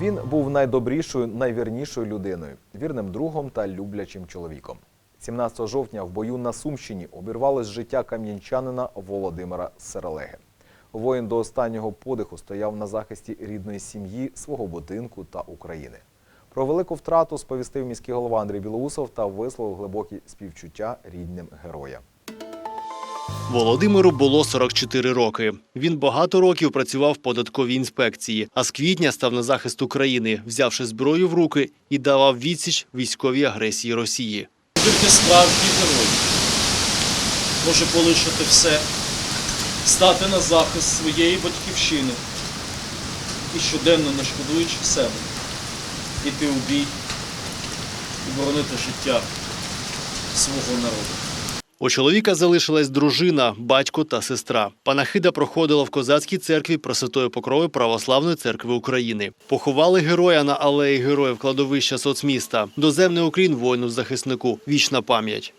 Він був найдобрішою, найвірнішою людиною, вірним другом та люблячим чоловіком. 17 жовтня в бою на Сумщині обірвалось життя кам'янчанина Володимира Серелеги. Воїн до останнього подиху стояв на захисті рідної сім'ї, свого будинку та України. Про велику втрату сповістив міський голова Андрій Білоусов та висловив глибокі співчуття рідним героя. Володимиру було 44 роки. Він багато років працював в податковій інспекції, а з квітня став на захист України, взявши зброю в руки і давав відсіч військовій агресії Росії. Тільки справжній герой може полишити все, стати на захист своєї батьківщини і щоденно не шкодуючи себе, іти у бій і боронити життя свого народу. У чоловіка залишилась дружина, батько та сестра. Панахида проходила в козацькій церкві Пресвятої Покрови Православної церкви України. Поховали героя на алеї героїв кладовища соцміста. Доземний Україн воїну захиснику. Вічна пам'ять.